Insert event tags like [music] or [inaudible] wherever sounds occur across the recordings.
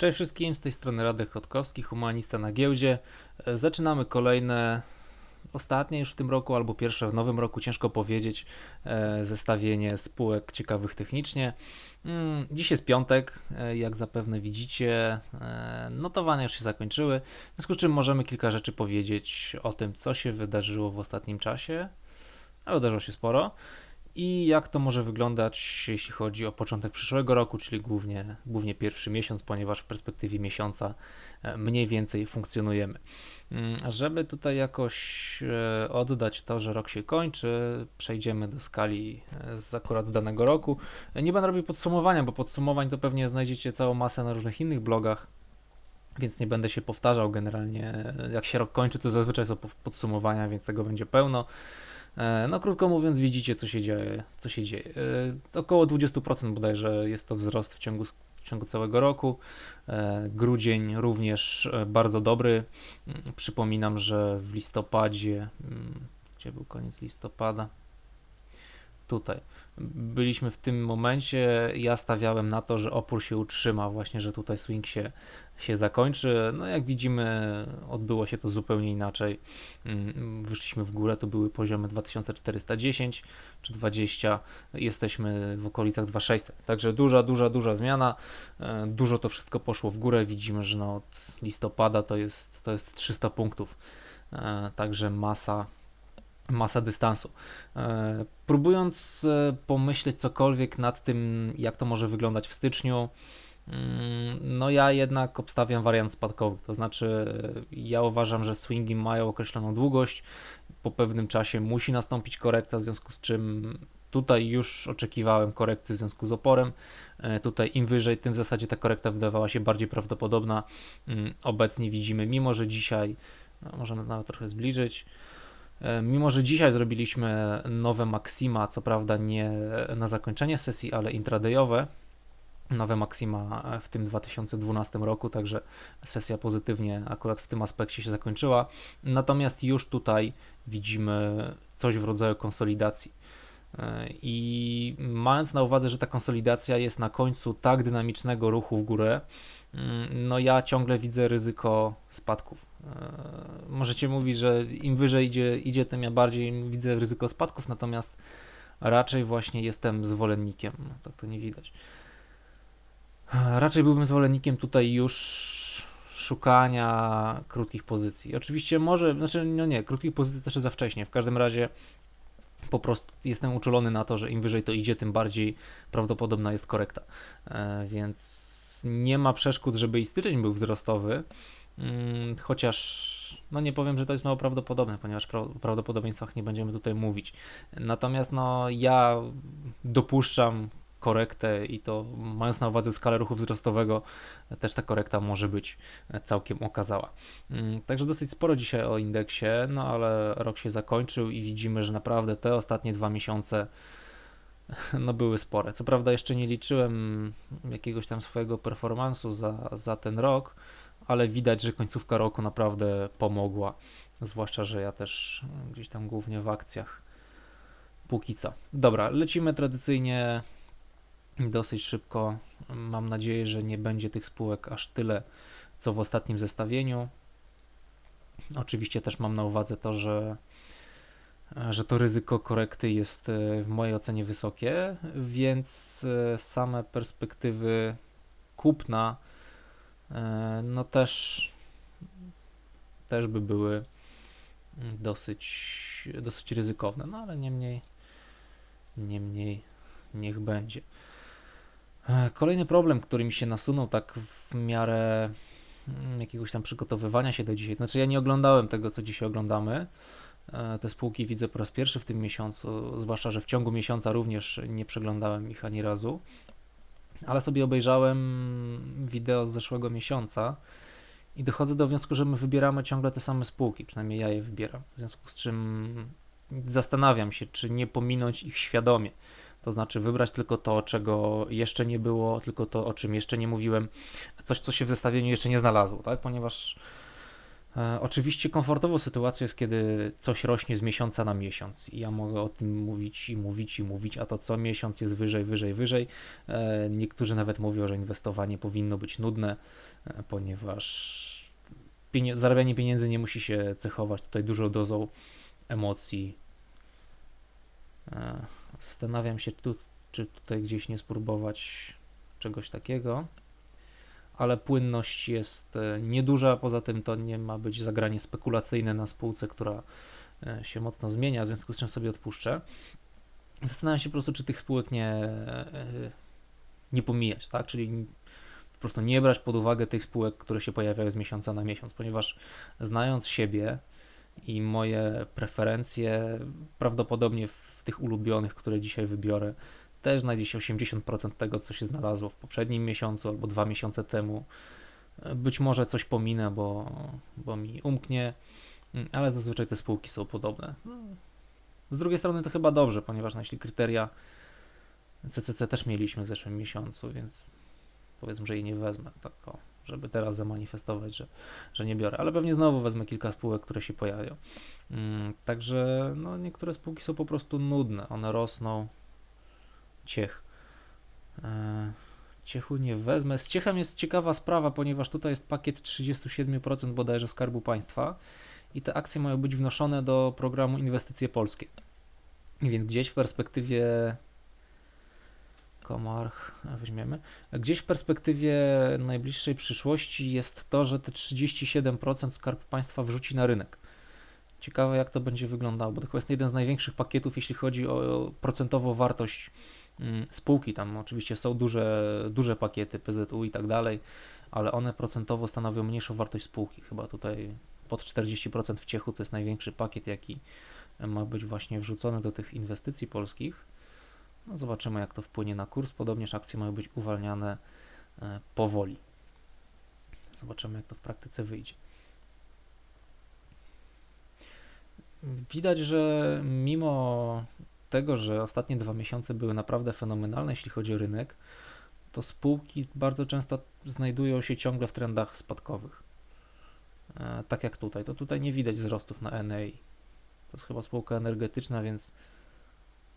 Cześć wszystkim, z tej strony Radek Chodkowski, humanista na giełdzie. E, Zaczynamy kolejne, ostatnie już w tym roku albo pierwsze w nowym roku, ciężko powiedzieć, e, zestawienie spółek ciekawych technicznie. Mm, Dziś jest piątek, e, jak zapewne widzicie, notowania już się zakończyły, w związku z czym możemy kilka rzeczy powiedzieć o tym, co się wydarzyło w ostatnim czasie, a wydarzyło się sporo. I jak to może wyglądać, jeśli chodzi o początek przyszłego roku, czyli głównie, głównie pierwszy miesiąc, ponieważ w perspektywie miesiąca e, mniej więcej funkcjonujemy. Mm, Żeby tutaj jakoś e, oddać to, że rok się kończy, przejdziemy do skali e, z akurat z danego roku. Nie będę robił podsumowania, bo podsumowań to pewnie znajdziecie całą masę na różnych innych blogach. Więc nie będę się powtarzał generalnie. Jak się rok kończy, to zazwyczaj są po- podsumowania, więc tego będzie pełno. E, No krótko mówiąc, widzicie co się dzieje. Co się dzieje. E, Około 20% bodajże jest to wzrost w ciągu, w ciągu całego roku. E, Grudzień również bardzo dobry. Mm, Przypominam, że w listopadzie, mm, gdzie był koniec listopada? Tutaj. Byliśmy w tym momencie, ja stawiałem na to, że opór się utrzyma, właśnie, że tutaj swing się, się zakończy. No jak widzimy, odbyło się to zupełnie inaczej. Mm, Wyszliśmy w górę, to były poziomy 2410 czy 20, jesteśmy w okolicach 2600. Także duża, duża, duża zmiana. E, Dużo to wszystko poszło w górę. Widzimy, że no od listopada to jest, to jest 300 punktów. E, Także masa, masa dystansu. E, Próbując e, pomyśleć cokolwiek nad tym, jak to może wyglądać w styczniu, mm, no ja jednak obstawiam wariant spadkowy. To znaczy, ja uważam, że swingi mają określoną długość. Po pewnym czasie musi nastąpić korekta, w związku z czym tutaj już oczekiwałem korekty w związku z oporem. E, Tutaj im wyżej, tym w zasadzie ta korekta wydawała się bardziej prawdopodobna. Mm, Obecnie widzimy, mimo że dzisiaj, no, możemy nawet trochę zbliżyć, Mimo, że dzisiaj zrobiliśmy nowe maksima, co prawda nie na zakończenie sesji, ale intradayowe, nowe maksima w tym 2012 roku, także sesja pozytywnie akurat w tym aspekcie się zakończyła. Natomiast już tutaj widzimy coś w rodzaju konsolidacji. E, I mając na uwadze, że ta konsolidacja jest na końcu tak dynamicznego ruchu w górę, mm, no ja ciągle widzę ryzyko spadków. E, Możecie mówić, że im wyżej idzie, idzie tym ja bardziej widzę ryzyko spadków, natomiast raczej właśnie jestem zwolennikiem, no, tak to nie widać. E, Raczej byłbym zwolennikiem tutaj już szukania krótkich pozycji. Oczywiście może, znaczy no nie, krótkich pozycji też za wcześnie. W każdym razie po prostu jestem uczulony na to, że im wyżej to idzie, tym bardziej prawdopodobna jest korekta. E, Więc nie ma przeszkód, żeby i styczeń był wzrostowy, chociaż no nie powiem, że to jest mało prawdopodobne, ponieważ o prawdopodobieństwach nie będziemy tutaj mówić. Natomiast no ja dopuszczam korektę i to mając na uwadze skalę ruchu wzrostowego, też ta korekta może być całkiem okazała. Mm, Także dosyć sporo dzisiaj o indeksie, no ale rok się zakończył i widzimy, że naprawdę te ostatnie dwa miesiące [laughs] no były spore. Co prawda jeszcze nie liczyłem jakiegoś tam swojego performansu za, za ten rok, ale widać, że końcówka roku naprawdę pomogła. Zwłaszcza, że ja też gdzieś tam głównie w akcjach póki co. Dobra, lecimy tradycyjnie dosyć szybko. Mam nadzieję, że nie będzie tych spółek aż tyle, co w ostatnim zestawieniu. Oczywiście też mam na uwadze to, że, że to ryzyko korekty jest e, w mojej ocenie wysokie, więc e, same perspektywy kupna no też, też by były dosyć, dosyć ryzykowne, no ale niemniej, niemniej niech będzie. E, Kolejny problem, który mi się nasunął tak w miarę mm, jakiegoś tam przygotowywania się do dzisiaj. Znaczy, ja nie oglądałem tego, co dzisiaj oglądamy. E, Te spółki widzę po raz pierwszy w tym miesiącu, zwłaszcza, że w ciągu miesiąca również nie przeglądałem ich ani razu. Ale sobie obejrzałem wideo z zeszłego miesiąca i dochodzę do wniosku, że my wybieramy ciągle te same spółki, przynajmniej ja je wybieram. W związku z czym zastanawiam się, czy nie pominąć ich świadomie. To znaczy wybrać tylko to, czego jeszcze nie było, tylko to, o czym jeszcze nie mówiłem, coś, co się w zestawieniu jeszcze nie znalazło, tak? Ponieważ Oczywiście komfortową sytuacją jest, kiedy coś rośnie z miesiąca na miesiąc i ja mogę o tym mówić i mówić i mówić, a to co miesiąc jest wyżej, wyżej, wyżej. E, Niektórzy nawet mówią, że inwestowanie powinno być nudne, e, ponieważ zarabianie pieniędzy nie musi się cechować tutaj dużą dozą emocji. E, Zastanawiam się, tu, czy tutaj gdzieś nie spróbować czegoś takiego ale płynność jest e, nieduża. Poza tym to nie ma być zagranie spekulacyjne na spółce, która e, się mocno zmienia, w związku z czym sobie odpuszczę. Zastanawiam się po prostu, czy tych spółek nie, e, nie pomijać, tak? Czyli po prostu nie brać pod uwagę tych spółek, które się pojawiają z miesiąca na miesiąc, ponieważ znając siebie i moje preferencje, prawdopodobnie w tych ulubionych, które dzisiaj wybiorę, też znajdzie się 80% tego, co się znalazło w poprzednim miesiącu albo dwa miesiące temu. Być może coś pominę, bo, bo mi umknie, ale zazwyczaj te spółki są podobne. Z drugiej strony to chyba dobrze, ponieważ jeśli kryteria CCC też mieliśmy w zeszłym miesiącu, więc powiedzmy, że jej nie wezmę, tak o, żeby teraz zamanifestować, że, że nie biorę, ale pewnie znowu wezmę kilka spółek, które się pojawią. Mm, Także no, niektóre spółki są po prostu nudne, one rosną, Ciech. E, Ciechu nie wezmę. Z Ciechem jest ciekawa sprawa, ponieważ tutaj jest pakiet 37% bodajże Skarbu Państwa i te akcje mają być wnoszone do programu Inwestycje Polskie. Więc gdzieś w perspektywie Komarch weźmiemy. Gdzieś w perspektywie najbliższej przyszłości jest to, że te 37% Skarb Państwa wrzuci na rynek. Ciekawe jak to będzie wyglądało, bo to chyba jest jeden z największych pakietów, jeśli chodzi o procentową wartość spółki. Tam oczywiście są duże, duże pakiety PZU i tak dalej, ale one procentowo stanowią mniejszą wartość spółki. Chyba tutaj pod 40% w Ciechu to jest największy pakiet, jaki ma być właśnie wrzucony do tych inwestycji polskich. No zobaczymy, jak to wpłynie na kurs. Podobnież akcje mają być uwalniane e, powoli. Zobaczymy, jak to w praktyce wyjdzie. Widać, że mimo tego, że ostatnie dwa miesiące były naprawdę fenomenalne, jeśli chodzi o rynek, to spółki bardzo często znajdują się ciągle w trendach spadkowych. E, tak jak tutaj. To tutaj nie widać wzrostów na NAI. To jest chyba spółka energetyczna, więc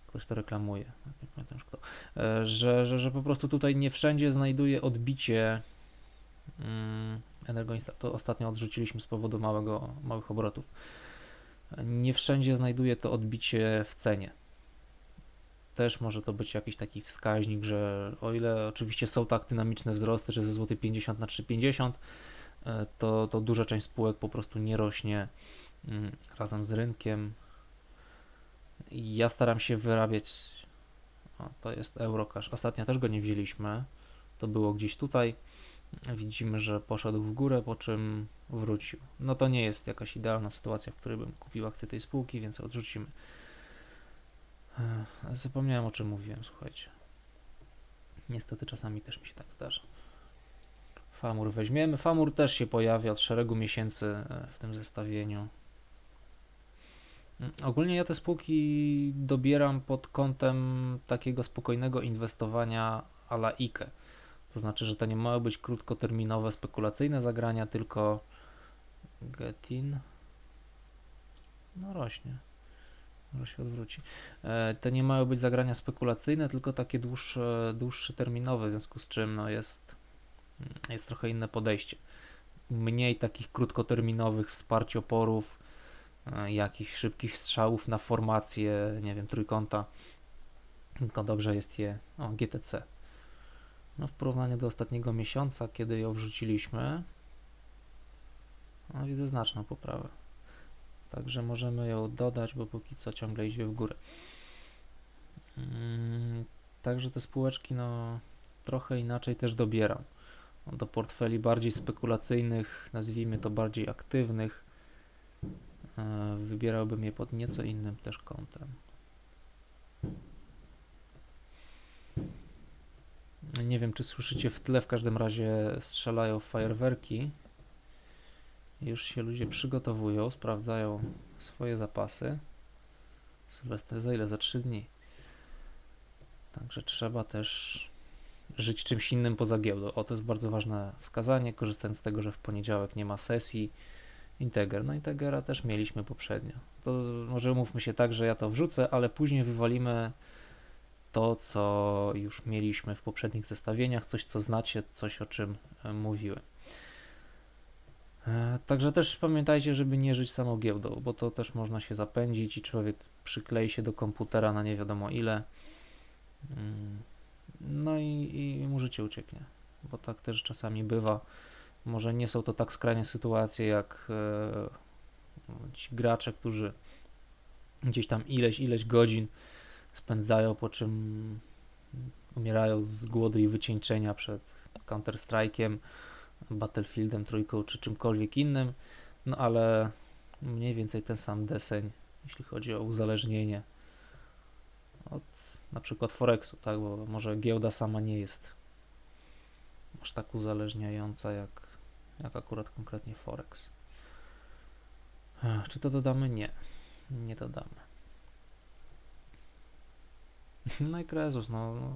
ktoś to reklamuje. Nie pamiętam już kto. E, że, że, że po prostu tutaj nie wszędzie znajduje odbicie mm, Energoinsta. To ostatnio odrzuciliśmy z powodu małego, małych obrotów nie wszędzie znajduje to odbicie w cenie. Też może to być jakiś taki wskaźnik, że o ile oczywiście są tak dynamiczne wzrosty, że ze złoty 50 na 3,50, e, to, to duża część spółek po prostu nie rośnie mm, razem z rynkiem. Ja staram się wyrabiać, o, to jest Eurocash, ostatnio też go nie wzięliśmy, to było gdzieś tutaj, widzimy, że poszedł w górę, po czym wrócił. No to nie jest jakaś idealna sytuacja, w której bym kupił akcję tej spółki, więc odrzucimy. Zapomniałem o czym mówiłem, słuchajcie. Niestety czasami też mi się tak zdarza. Famur weźmiemy. Famur też się pojawia od szeregu miesięcy e, w tym zestawieniu. Mm, Ogólnie ja te spółki dobieram pod kątem takiego spokojnego inwestowania a la IKE. To znaczy, że to nie mają być krótkoterminowe, spekulacyjne zagrania, tylko Getin. No rośnie. Może się odwróci. E, to nie mają być zagrania spekulacyjne, tylko takie dłuższe, dłuższe terminowe, w związku z czym no jest, jest trochę inne podejście. Mniej takich krótkoterminowych wsparć oporów, e, jakichś szybkich strzałów na formację, nie wiem, trójkąta. Tylko dobrze jest je, o GTC. No w porównaniu do ostatniego miesiąca, kiedy ją wrzuciliśmy, no widzę znaczną poprawę. Także możemy ją dodać, bo póki co ciągle idzie w górę. Mm, Także te spółeczki, no trochę inaczej też dobieram. No, Do portfeli bardziej spekulacyjnych, nazwijmy to bardziej aktywnych, e, wybierałbym je pod nieco innym też kątem. Nie wiem, czy słyszycie w tle, w każdym razie strzelają fajerwerki. Już się ludzie przygotowują, sprawdzają swoje zapasy. Sylwester za ile? Za 3 dni. Także trzeba też żyć czymś innym poza giełdą. O, to jest bardzo ważne wskazanie, korzystając z tego, że w poniedziałek nie ma sesji Integer. No Integera też mieliśmy poprzednio. To może umówmy się tak, że ja to wrzucę, ale później wywalimy to, co już mieliśmy w poprzednich zestawieniach, coś, co znacie, coś, o czym e, mówiłem. E, Także też pamiętajcie, żeby nie żyć samą giełdą, bo to też można się zapędzić i człowiek przyklei się do komputera na nie wiadomo ile. Mm, No i, i mu życie ucieknie, bo tak też czasami bywa. Może nie są to tak skrajne sytuacje jak e, ci gracze, którzy gdzieś tam ileś, ileś godzin spędzają, po czym umierają z głodu i wycieńczenia przed Counter-Strike'iem, Battlefieldem trójką czy czymkolwiek innym, no ale mniej więcej ten sam deseń, jeśli chodzi o uzależnienie od na przykład Forexu, tak, bo może giełda sama nie jest aż tak uzależniająca jak, jak akurat konkretnie Forex. Czy to dodamy? Nie, nie dodamy. [laughs] No i Krezus, no, no.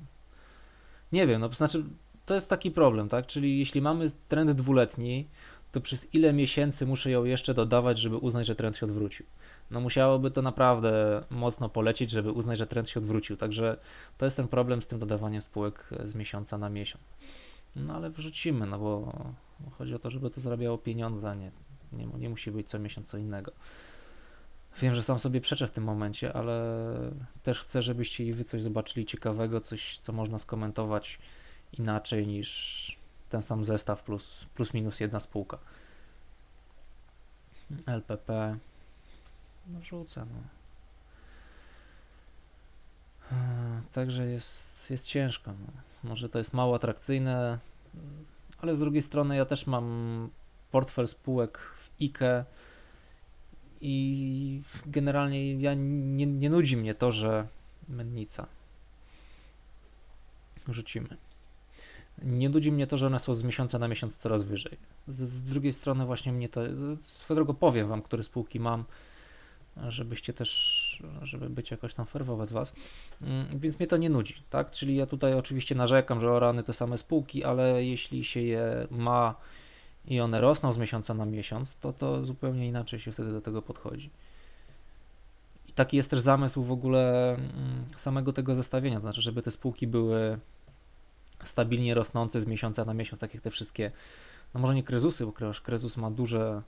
Nie wiem, no to znaczy, to jest taki problem, tak? Czyli jeśli mamy trend dwuletni, to przez ile miesięcy muszę ją jeszcze dodawać, żeby uznać, że trend się odwrócił? No musiałoby to naprawdę mocno polecieć, żeby uznać, że trend się odwrócił. Także to jest ten problem z tym dodawaniem spółek z miesiąca na miesiąc. No ale wrzucimy, no bo chodzi o to, żeby to zarabiało pieniądze, a nie, nie, nie musi być co miesiąc co innego. Wiem, że sam sobie przeczę w tym momencie, ale też chcę, żebyście i wy coś zobaczyli ciekawego, coś, co można skomentować inaczej niż ten sam zestaw plus, plus minus jedna spółka. LPP. No wrzucę, no. Eee, Także jest, jest ciężko. No. Może to jest mało atrakcyjne, ale z drugiej strony ja też mam portfel spółek w IKE i generalnie ja nie, nie nudzi mnie to, że mennica. Rzucimy. Nie nudzi mnie to, że one są z miesiąca na miesiąc coraz wyżej. Z, z drugiej strony właśnie mnie to, swoją drogą powiem wam, które spółki mam, żebyście też, żeby być jakoś tam fair wobec was, Mm, więc mnie to nie nudzi, tak? Czyli ja tutaj oczywiście narzekam, że o rany te same spółki, ale jeśli się je ma i one rosną z miesiąca na miesiąc, to to zupełnie inaczej się wtedy do tego podchodzi. I taki jest też zamysł w ogóle mm, samego tego zestawienia, to znaczy, żeby te spółki były stabilnie rosnące z miesiąca na miesiąc, tak jak te wszystkie, no może nie krezusy, bo krezus ma duże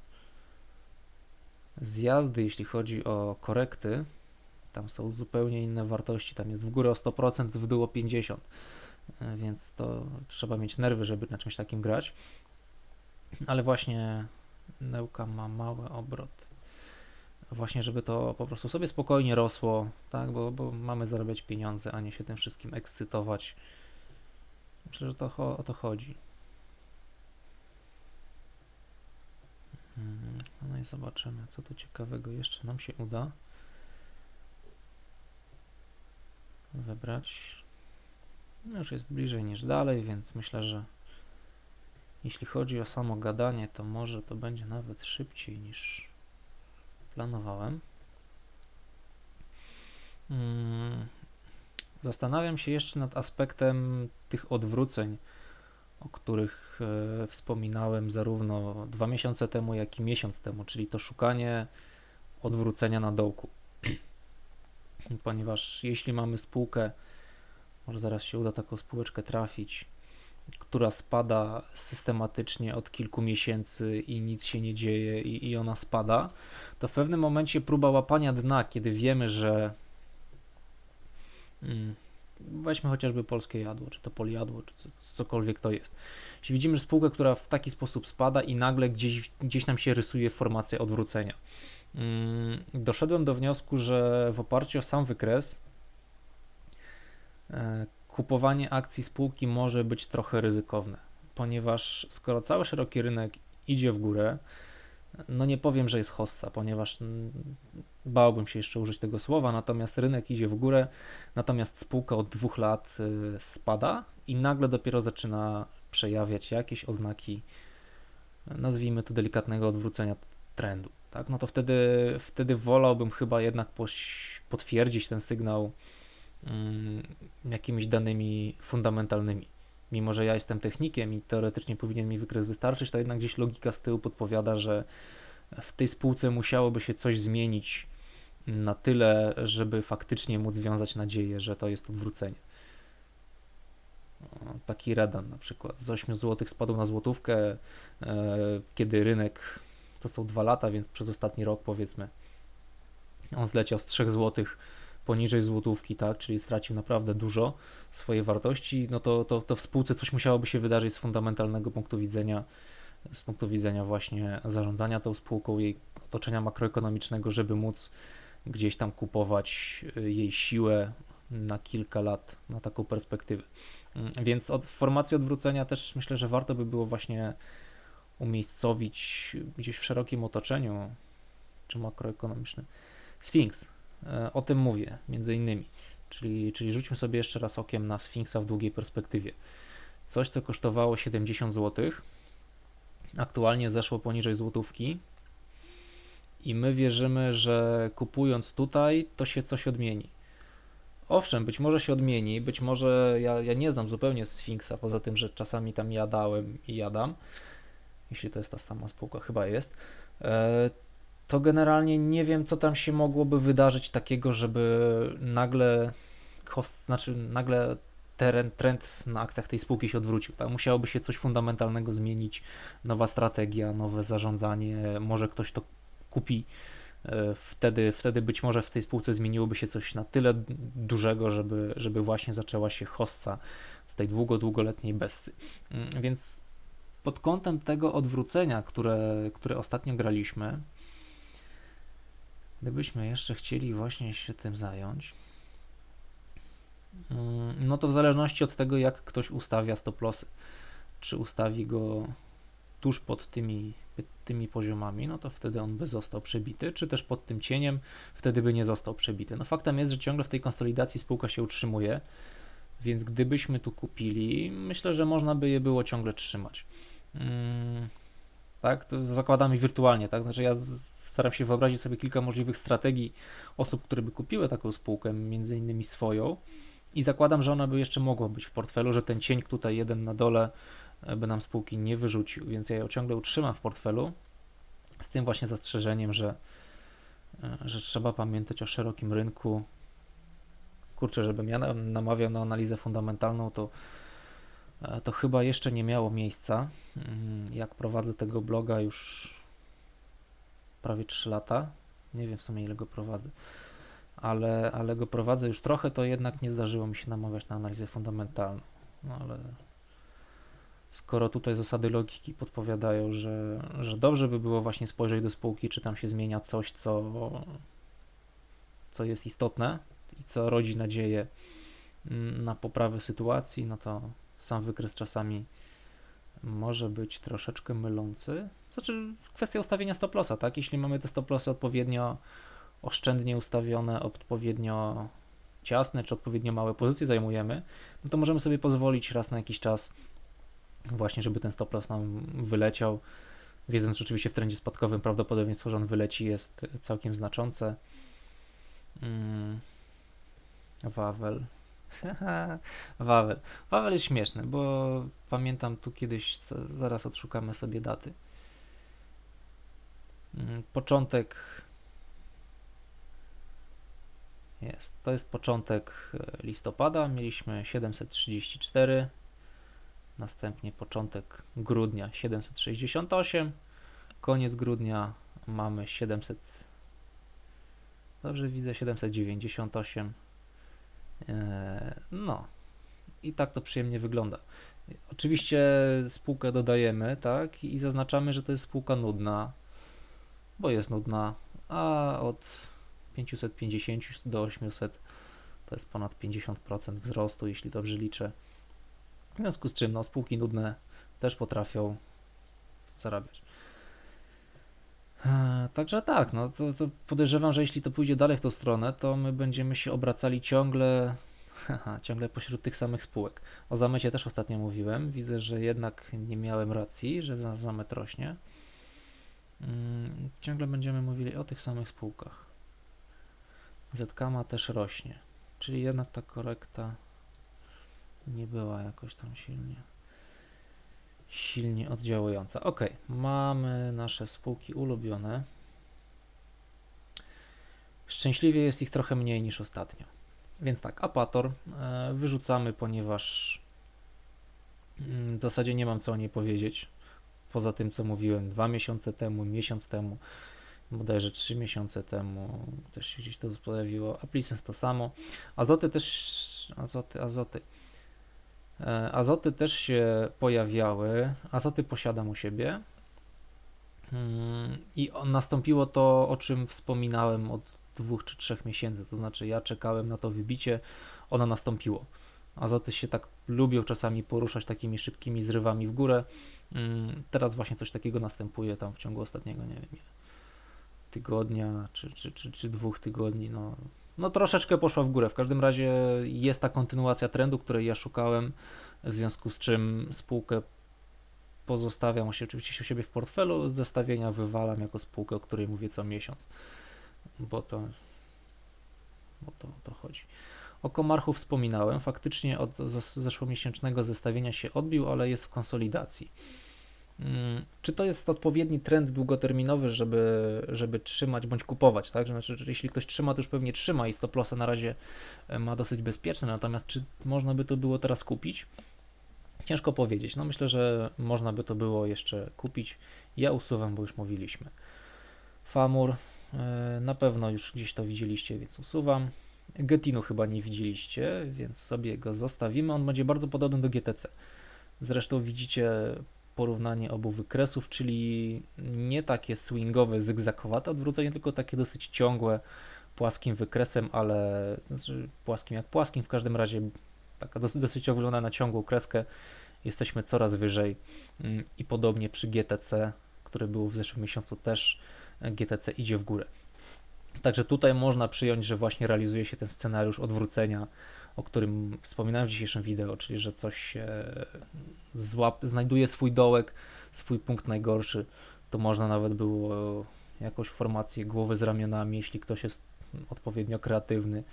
zjazdy, jeśli chodzi o korekty. Tam są zupełnie inne wartości. Tam jest w górę o 100%, w dół o 50%. E, Więc to trzeba mieć nerwy, żeby na czymś takim grać. Ale właśnie Neuka ma mały obrot. Właśnie, żeby to po prostu sobie spokojnie rosło, tak? Bo, bo mamy zarabiać pieniądze, a nie się tym wszystkim ekscytować. Że to o to chodzi. Mm, No i zobaczymy, co tu ciekawego jeszcze nam się uda wybrać. No już jest bliżej niż dalej, więc myślę, że jeśli chodzi o samo gadanie, to może to będzie nawet szybciej niż planowałem. Mm, Zastanawiam się jeszcze nad aspektem tych odwróceń, o których e, wspominałem zarówno dwa miesiące temu, jak i miesiąc temu, czyli to szukanie odwrócenia na dołku. [clears throat] Ponieważ jeśli mamy spółkę, może zaraz się uda taką spółeczkę trafić, która spada systematycznie od kilku miesięcy i nic się nie dzieje i, i ona spada, to w pewnym momencie próba łapania dna, kiedy wiemy, że weźmy chociażby polskie jadło, czy to polijadło, czy co, cokolwiek to jest. Jeśli widzimy że spółkę, która w taki sposób spada i nagle gdzieś, gdzieś nam się rysuje formacja odwrócenia. Mm, Doszedłem do wniosku, że w oparciu o sam wykres e, kupowanie akcji spółki może być trochę ryzykowne, ponieważ skoro cały szeroki rynek idzie w górę, no nie powiem, że jest hossa, ponieważ mm, bałbym się jeszcze użyć tego słowa, natomiast rynek idzie w górę, natomiast spółka od dwóch lat y, spada i nagle dopiero zaczyna przejawiać jakieś oznaki, nazwijmy to delikatnego odwrócenia trendu, tak? No to wtedy, wtedy wolałbym chyba jednak potwierdzić ten sygnał mm, jakimiś danymi fundamentalnymi. Mimo, że ja jestem technikiem i teoretycznie powinien mi wykres wystarczyć, to jednak gdzieś logika z tyłu podpowiada, że w tej spółce musiałoby się coś zmienić na tyle, żeby faktycznie móc wiązać nadzieję, że to jest odwrócenie. Taki Redan na przykład. Z 8 zł spadł na złotówkę, e, kiedy rynek to są dwa lata, więc przez ostatni rok powiedzmy on zleciał z 3 zł poniżej złotówki, tak, czyli stracił naprawdę dużo swojej wartości, no to, to, to w spółce coś musiałoby się wydarzyć z fundamentalnego punktu widzenia, z punktu widzenia właśnie zarządzania tą spółką, jej otoczenia makroekonomicznego, żeby móc gdzieś tam kupować y, jej siłę na kilka lat, na taką perspektywę. Mm, Więc od formacji odwrócenia też myślę, że warto by było właśnie umiejscowić gdzieś w szerokim otoczeniu, czy makroekonomicznym. Sfinks, e, o tym mówię, między innymi. Czyli, czyli rzućmy sobie jeszcze raz okiem na Sfinksa w długiej perspektywie. Coś, co kosztowało 70 zł, aktualnie zeszło poniżej złotówki i my wierzymy, że kupując tutaj, to się coś odmieni. Owszem, być może się odmieni, być może ja, ja nie znam zupełnie Sfinksa, poza tym, że czasami tam jadałem i jadam, jeśli to jest ta sama spółka, chyba jest, e, to generalnie nie wiem, co tam się mogłoby wydarzyć takiego, żeby nagle, kost, znaczy nagle teren, trend na akcjach tej spółki się odwrócił. Tak? Musiałoby się coś fundamentalnego zmienić, nowa strategia, nowe zarządzanie, może ktoś to kupi. e, Wtedy, wtedy być może w tej spółce zmieniłoby się coś na tyle dużego, żeby, żeby właśnie zaczęła się hossa z tej długo, długoletniej bessy. Mm, Więc pod kątem tego odwrócenia, które, które ostatnio graliśmy, gdybyśmy jeszcze chcieli właśnie się tym zająć, mm, no to w zależności od tego, jak ktoś ustawia stop lossy, czy ustawi go tuż pod tymi, tymi poziomami, no to wtedy on by został przebity, czy też pod tym cieniem, wtedy by nie został przebity. No faktem jest, że ciągle w tej konsolidacji spółka się utrzymuje, więc gdybyśmy tu kupili, myślę, że można by je było ciągle trzymać. Mm, tak, to z zakładami wirtualnie, tak, znaczy ja staram się wyobrazić sobie kilka możliwych strategii osób, które by kupiły taką spółkę, między innymi swoją i zakładam, że ona by jeszcze mogła być w portfelu, że ten cień tutaj jeden na dole by nam spółki nie wyrzucił, więc ja ją ciągle utrzymam w portfelu z tym właśnie zastrzeżeniem, że, e, że trzeba pamiętać o szerokim rynku. Kurczę, żebym ja na- namawiał na analizę fundamentalną, to, e, to chyba jeszcze nie miało miejsca. Mm, Jak prowadzę tego bloga już prawie 3 lata, nie wiem w sumie ile go prowadzę, ale, ale go prowadzę już trochę, to jednak nie zdarzyło mi się namawiać na analizę fundamentalną. No ale skoro tutaj zasady logiki podpowiadają, że, że dobrze by było właśnie spojrzeć do spółki, czy tam się zmienia coś, co, co jest istotne i co rodzi nadzieję mm, na poprawę sytuacji, no to sam wykres czasami może być troszeczkę mylący. Znaczy kwestia ustawienia stop lossa, tak? Jeśli mamy te stop lossy odpowiednio oszczędnie ustawione, odpowiednio ciasne, czy odpowiednio małe pozycje zajmujemy, no to możemy sobie pozwolić raz na jakiś czas właśnie, żeby ten stop loss nam wyleciał, wiedząc, że oczywiście w trendzie spadkowym prawdopodobieństwo, że on wyleci jest całkiem znaczące. Mm. Wawel. [laughs] Wawel. Wawel jest śmieszny, bo pamiętam tu kiedyś, co, zaraz odszukamy sobie daty. Mm, Początek jest. To jest początek e, listopada. Mieliśmy 734. Następnie początek grudnia 768. Koniec grudnia mamy 700. Dobrze widzę 798. Eee, No. I tak to przyjemnie wygląda. Oczywiście spółkę dodajemy, tak? I zaznaczamy, że to jest spółka nudna, bo jest nudna, a od 550 do 800 to jest ponad 50% wzrostu, jeśli dobrze liczę. W związku z czym no, spółki nudne też potrafią zarabiać. Eee, Także tak, no to, to podejrzewam, że jeśli to pójdzie dalej w tą stronę, to my będziemy się obracali ciągle, haha, [laughs] ciągle pośród tych samych spółek. O zamecie też ostatnio mówiłem. Widzę, że jednak nie miałem racji, że za, zamet rośnie. Mm, Ciągle będziemy mówili o tych samych spółkach. ZKMA też rośnie, czyli jednak ta korekta nie była jakoś tam silnie, silnie oddziałująca. Ok, mamy nasze spółki ulubione. Szczęśliwie jest ich trochę mniej niż ostatnio. Więc tak, Apator e, wyrzucamy, ponieważ mm, w zasadzie nie mam co o niej powiedzieć. Poza tym, co mówiłem dwa miesiące temu, miesiąc temu, bodajże trzy miesiące temu też się gdzieś to pojawiło. Applicens to samo. Azoty też, azoty, azoty. E, Azoty też się pojawiały. Azoty posiadam u siebie. Mm, I nastąpiło to, o czym wspominałem od dwóch czy trzech miesięcy. To znaczy, ja czekałem na to wybicie, ono nastąpiło. Azoty się tak lubią czasami poruszać takimi szybkimi zrywami w górę. Mm, Teraz właśnie coś takiego następuje tam w ciągu ostatniego, nie wiem, tygodnia czy, czy, czy, czy dwóch tygodni. No, no troszeczkę poszła w górę. W każdym razie jest ta kontynuacja trendu, której ja szukałem, w związku z czym spółkę pozostawiam oczywiście u siebie w portfelu, zestawienia wywalam jako spółkę, o której mówię co miesiąc, bo to, bo to, to chodzi. O Komarchu wspominałem, faktycznie od zes- zeszłomiesięcznego zestawienia się odbił, ale jest w konsolidacji. Mm, Czy to jest odpowiedni trend długoterminowy, żeby, żeby trzymać bądź kupować, tak? Znaczy, jeśli ktoś trzyma, to już pewnie trzyma i stop lossa na razie e, ma dosyć bezpieczne, natomiast czy można by to było teraz kupić? Ciężko powiedzieć. No myślę, że można by to było jeszcze kupić. Ja usuwam, bo już mówiliśmy. Famur, e, na pewno już gdzieś to widzieliście, więc usuwam. Getinu chyba nie widzieliście, więc sobie go zostawimy. On będzie bardzo podobny do GTC. Zresztą widzicie porównanie obu wykresów, czyli nie takie swingowe, zygzakowate odwrócenie, tylko takie dosyć ciągłe, płaskim wykresem, ale znaczy płaskim jak płaskim, w każdym razie taka dosyć, dosyć oglądana na ciągłą kreskę. Jesteśmy coraz wyżej mm, i podobnie przy GTC, który był w zeszłym miesiącu też e, GTC idzie w górę. Także tutaj można przyjąć, że właśnie realizuje się ten scenariusz odwrócenia, o którym wspominałem w dzisiejszym wideo, czyli że coś złap, znajduje swój dołek, swój punkt najgorszy, to można nawet było jakąś formację głowy z ramionami, jeśli ktoś jest odpowiednio kreatywny.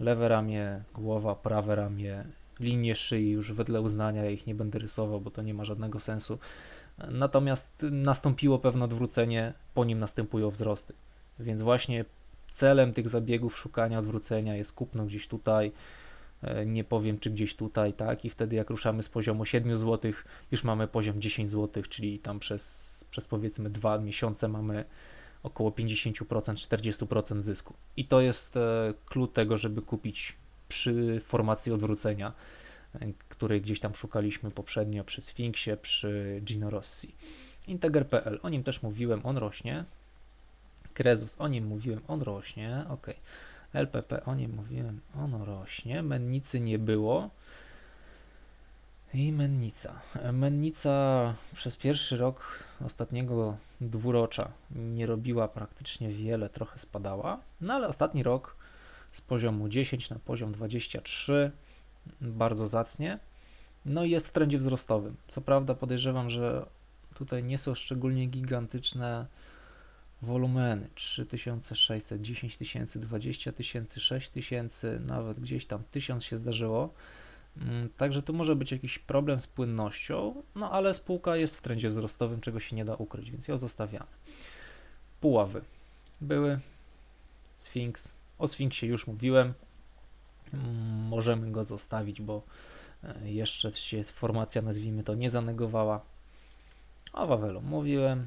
Lewe ramię, głowa, prawe ramię, linie szyi już wedle uznania, ja ich nie będę rysował, bo to nie ma żadnego sensu. Natomiast nastąpiło pewne odwrócenie, po nim następują wzrosty. Więc właśnie celem tych zabiegów szukania odwrócenia jest kupno gdzieś tutaj, nie powiem czy gdzieś tutaj, tak, i wtedy jak ruszamy z poziomu 7 zł, już mamy poziom 10 zł, czyli tam przez, przez powiedzmy dwa miesiące mamy około 50%, 40% zysku. I to jest e, klucz tego, żeby kupić przy formacji odwrócenia, e, której gdzieś tam szukaliśmy poprzednio przy Sfinksie, przy Gino Rossi. Integer.pl, o nim też mówiłem, on rośnie. Krezus, o nim mówiłem, on rośnie, ok. LPP, o nim mówiłem, on rośnie. Mennicy nie było. I mennica. Mennica przez pierwszy rok ostatniego dwurocza nie robiła praktycznie wiele, trochę spadała. No ale ostatni rok z poziomu 10 na poziom 23 bardzo zacnie. No i jest w trendzie wzrostowym. Co prawda podejrzewam, że tutaj nie są szczególnie gigantyczne wolumeny 3600, 10 tysięcy, 20 tysięcy, 6 tysięcy, nawet gdzieś tam 1000 się zdarzyło. Mm, Także tu może być jakiś problem z płynnością, no ale spółka jest w trendzie wzrostowym, czego się nie da ukryć, więc ją zostawiamy. Puławy były, Sfinks, o Sfinksie już mówiłem, Mm, możemy go zostawić, bo e, jeszcze się formacja, nazwijmy to, nie zanegowała. O Wawelu mówiłem,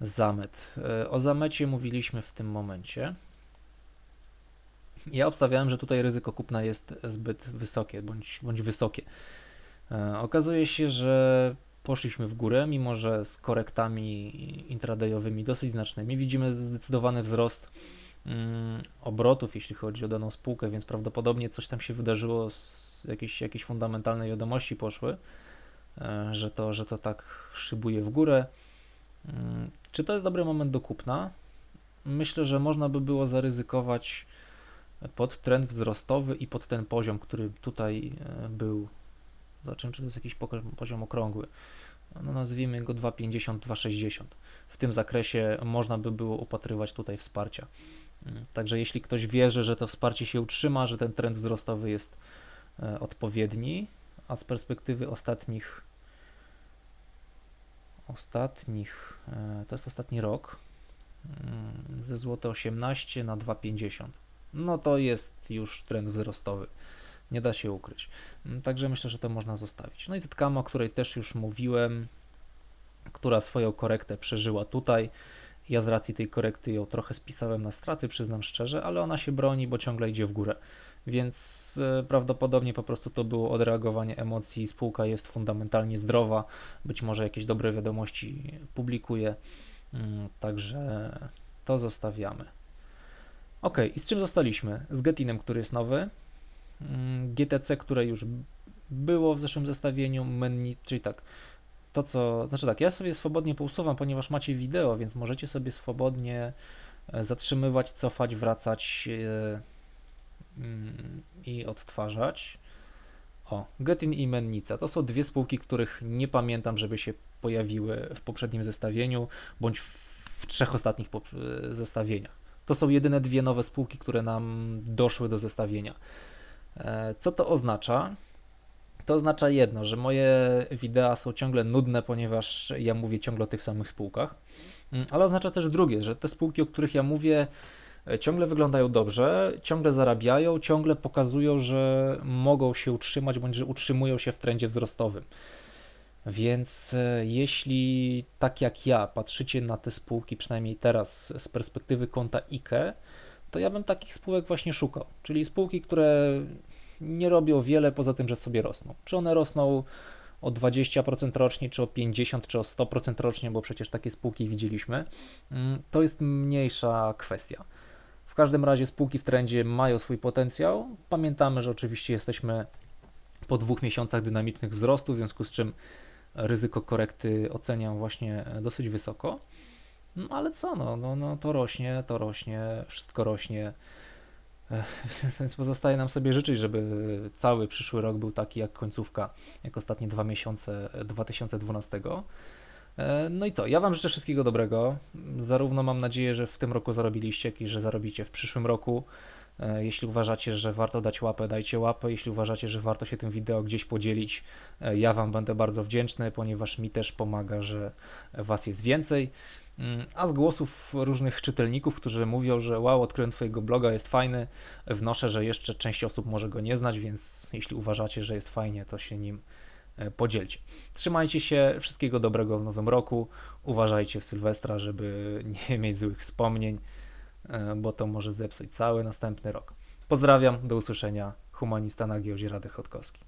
Zamet. E, O zamecie mówiliśmy w tym momencie. Ja obstawiałem, że tutaj ryzyko kupna jest zbyt wysokie, bądź, bądź wysokie. E, Okazuje się, że poszliśmy w górę, mimo że z korektami intradayowymi dosyć znacznymi. Widzimy zdecydowany wzrost mm, obrotów, jeśli chodzi o daną spółkę, więc prawdopodobnie coś tam się wydarzyło, jakieś, jakieś fundamentalne wiadomości poszły, e, że to, że to tak szybuje w górę. Mm, Czy to jest dobry moment do kupna? Myślę, że można by było zaryzykować pod trend wzrostowy i pod ten poziom, który tutaj e, był. Zobaczymy, czy to jest jakiś poziom okrągły. No, nazwijmy go 2,50, 2,60. W tym zakresie można by było upatrywać tutaj wsparcia. Mm, Także jeśli ktoś wierzy, że to wsparcie się utrzyma, że ten trend wzrostowy jest e, odpowiedni, a z perspektywy ostatnich ostatnich, e, to jest ostatni rok, mm, ze złote 18 na 2,50. No to jest już trend wzrostowy. Nie da się ukryć. Mm, Także myślę, że to można zostawić. No i Zetkama, o której też już mówiłem, która swoją korektę przeżyła tutaj. Ja z racji tej korekty ją trochę spisałem na straty, przyznam szczerze, ale ona się broni, bo ciągle idzie w górę. Więc e, prawdopodobnie po prostu to było odreagowanie emocji. Spółka jest fundamentalnie zdrowa, być może jakieś dobre wiadomości publikuje, Mm, także to zostawiamy. Ok, i z czym zostaliśmy? Z Getinem, który jest nowy, mm, GTC, które już było w zeszłym zestawieniu, menu, czyli tak, to co, znaczy tak, ja sobie swobodnie pousuwam, ponieważ macie wideo, więc możecie sobie swobodnie e, zatrzymywać, cofać, wracać e, mm, i odtwarzać. O, Getin i Mennica to są dwie spółki, których nie pamiętam, żeby się pojawiły w poprzednim zestawieniu bądź w, trzech ostatnich e, zestawieniach. To są jedyne dwie nowe spółki, które nam doszły do zestawienia. Co to oznacza? To oznacza jedno, że moje wideo są ciągle nudne, ponieważ ja mówię ciągle o tych samych spółkach, Mm, ale oznacza też drugie, że te spółki, o których ja mówię, e, ciągle wyglądają dobrze, ciągle zarabiają, ciągle pokazują, że mogą się utrzymać bądź że utrzymują się w trendzie wzrostowym. Więc e, jeśli tak jak ja patrzycie na te spółki, przynajmniej teraz z perspektywy konta IKE, to ja bym takich spółek właśnie szukał. Czyli spółki, które nie robią wiele poza tym, że sobie rosną. Czy one rosną o 20% rocznie, czy o 50%, czy o 100% rocznie, bo przecież takie spółki widzieliśmy, mm, to jest mniejsza kwestia. W każdym razie spółki w trendzie mają swój potencjał. Pamiętamy, że oczywiście jesteśmy po dwóch miesiącach dynamicznych wzrostu, w związku z czym ryzyko korekty oceniam właśnie dosyć wysoko. No ale co, no, no, no to rośnie, to rośnie, wszystko rośnie. [laughs] Więc pozostaje nam sobie życzyć, żeby cały przyszły rok był taki jak końcówka, jak ostatnie dwa miesiące 2012. E, No i co? Ja Wam życzę wszystkiego dobrego. Zarówno mam nadzieję, że w tym roku zarobiliście, jak i że zarobicie w przyszłym roku. E, Jeśli uważacie, że warto dać łapę, dajcie łapę. Jeśli uważacie, że warto się tym wideo gdzieś podzielić, e, ja Wam będę bardzo wdzięczny, ponieważ mi też pomaga, że Was jest więcej. A z głosów różnych czytelników, którzy mówią, że wow, odkryłem Twojego bloga, jest fajny, wnoszę, że jeszcze część osób może go nie znać, więc jeśli uważacie, że jest fajnie, to się nim e, podzielcie. Trzymajcie się, wszystkiego dobrego w nowym roku. Uważajcie w Sylwestra, żeby [laughs] nie mieć złych wspomnień, e, bo to może zepsuć cały następny rok. Pozdrawiam, do usłyszenia. Humanista na giełdzie Radek Chodkowski.